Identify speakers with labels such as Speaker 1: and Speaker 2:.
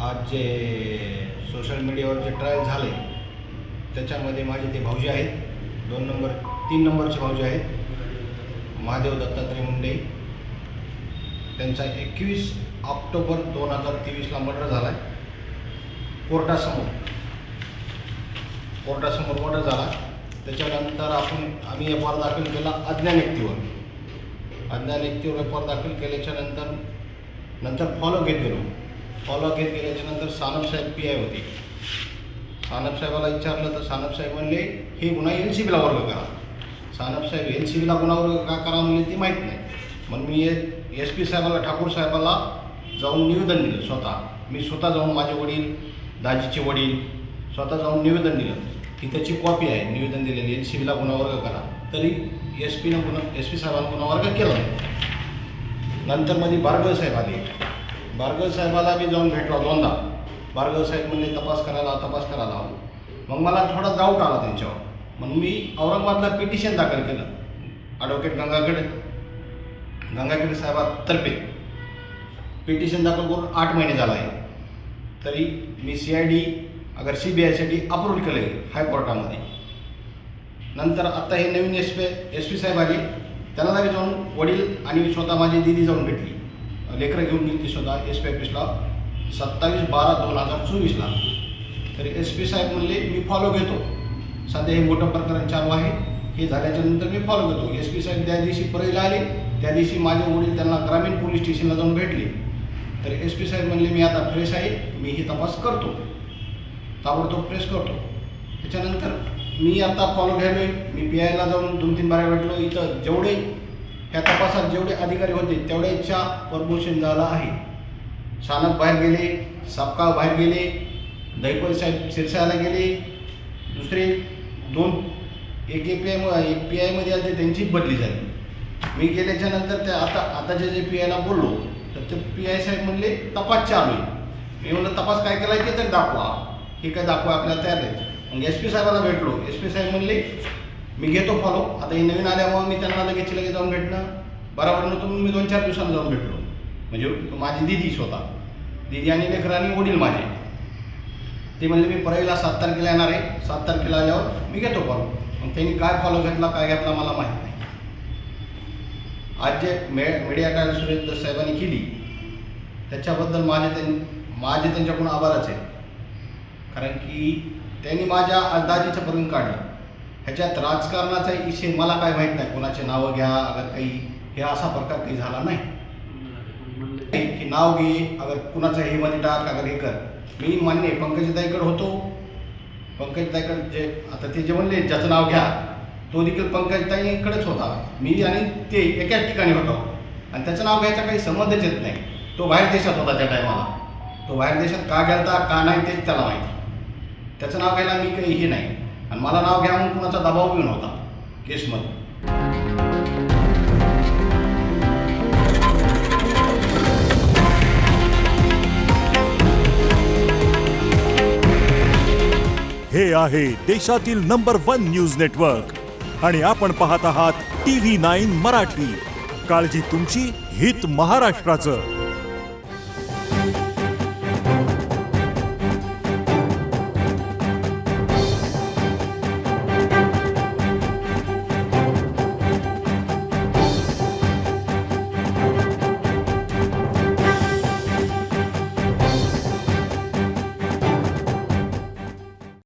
Speaker 1: आज जे सोशल मीडियावर जे ट्रायल झाले त्याच्यामध्ये माझे ते भाऊजी आहेत. दोन नंबर तीन नंबरचे भाऊजी आहेत. महादेव दत्तात्रय मुंडे. त्यांचा एकवीस ऑक्टोबर दोन हजार तेवीसला मर्डर झाला आहे कोर्टासमोर. कोर्टासमोर मर्डर झाला. त्याच्यानंतर आपण आम्ही एफ आर दाखल केला अज्ञान व्यक्तीवर अज्ञान व्यक्तीवर एफ आर दाखल केल्याच्यानंतर नंतर फॉलो घेत गेलो. फॉलो घेत गेल्याच्यानंतर सानपसाहेब पी आय होते. सानपसाहेबाला विचारलं तर सानपसाहेब म्हणले हे गुन्हा एन सी बीला वर्ग करा. सानपसाहेब एन सी बीला गुन्हा वर्ग का करा म्हणले ती माहीत नाही. मग मी एस पी साहेबाला ठाकूर साहेबाला जाऊन निवेदन दिलं स्वतः. मी स्वतः जाऊन माझे वडील दाजीचे वडील स्वतः जाऊन निवेदन दिलं. ही त्याची कॉपी आहे निवेदन दिलेली एन सी बीला गुन्हा वर्ग करा. तरी एस पीनं गुन्हा एस पी साहेबांना गुन्हा वर्ग केला नंतर मध्ये बारगळ साहेब आले. बारगळ साहेबाला मी जाऊन भेटलो दोनदा. बारगळ साहेब म्हणले तपास करायला तपास करायला. मग मला थोडा डाऊट आला त्यांच्यावर. मग मी औरंगाबादला पिटिशन दाखल केलं. ॲडव्होकेट गंगाखेडे. गंगाखेड साहेबातर्फे पिटिशन दाखल करून आठ महिने झाला आहे. तरी मी सी आय डी अगर सी बी आयसाठी अप्रूव्ह केलं आहे हायकोर्टामध्ये नंतर आत्ता हे नवीन एस पी एस पी साहेब आले. त्यांना जाऊन वडील आणि स्वतः माझी दिदी जाऊन भेटली. लेकरं घेऊन गेली ती स्वतः एस पी ऑफिसला सत्तावीस बारा दोन हजार चोवीसला तरी एस पी साहेब म्हणले मी फॉलो घेतो. सध्या हे मोठं प्रकरण चालू आहे. हे झाल्याच्यानंतर मी फॉलो घेतो. एस पी साहेब त्या दिवशी परळीला आले. त्या दिवशी माझे वडील त्यांना ग्रामीण पोलीस स्टेशनला जाऊन भेटले. तर एस पी साहेब म्हणले मी आता फ्रेश आहे. मी ही तपास करतो. ताबडतोब फ्रेश करतो. त्याच्यानंतर मी आता फॉलो घ्यायलो मी पी आयला जाऊन दोन तीन बारा भेटलो. इथं जेवढे ह्या तपासात जेवढे अधिकारी होते तेवढ्याच्या प्रमोशन झालं आहे. शानक बाहेर गेले सापकाळ बाहेर गेले दहीपल साहेब शिरसाला गेले. दुसरे दोन एक ए पी आय एक पी आयमध्ये आले त्यांची बदली झाली. मी गेल्याच्यानंतर त्या आता आताच्या जे पी आयला बोललो तर ते पी आय साहेब म्हणले तपास चालू आहे. मी म्हणलं तपास काय केला ते तर दाखवा. हे काय दाखवा आपल्याला तयार नाही मग एस पी साहेबाला भेटलो. एस पी साहेब म्हणले मी घेतो फॉलो आता हे नवीन आल्यामुळे मी त्यांना लगेच लगेच जाऊन भेटणं. बराबर नव्हतं मी दोन चार दिवसांनी जाऊन भेटलो. म्हणजे माझी दिदी स्वतः. दिदी आणि लेकर आणि वडील माझे. ते म्हणले मी परळीला सात तारखेला येणार आहे. सात तारखेला आल्यावर मी घेतो फॉलो मग त्यांनी काय फॉलो घेतला काय घेतला मला माहीत नाही. आज जे मे मीडिया काय सुरेश साहेबांनी केली त्याच्याबद्दल माझे त्यां माझे त्यांच्याकडून आभारच आहेत कारण की त्यांनी माझ्या आज दाजीचं पर्यंत काढलं. ह्याच्यात राजकारणाचा विषय मला काय माहीत नाही. कोणाचे नावं घ्या अगर काही हे असा प्रकार काही झाला नाही. की नाव घे अगर कुणाचं हे मध्ये टाक अगर हे कर. मी मान्य पंकजताईकडे होतो. पंकजताईकडे जे आता ते जे म्हणले ज्याचं नाव घ्या तो देखील पंकजताईकडेच होता. मी आणि ते एकाच ठिकाणी होतो. आणि त्याचं नाव घ्यायचा काही संबंधच येत नाही. तो बाहेर देशात होता त्या टायमाला. तो बाहेर देशात का गेलता का नाही तेच त्याला माहिती. त्याचं नाव घ्यायला मी काही हे नाही. आणि मला नाव घ्या म्हणून कुणाचा दबाव घेऊन होता केसमध्ये.
Speaker 2: हे आहे देशातील नंबर वन न्यूज नेटवर्क. आणि आपण पाहत आहात टी व्ही नाईन मराठी. काळजी तुमची हित महाराष्ट्राचं.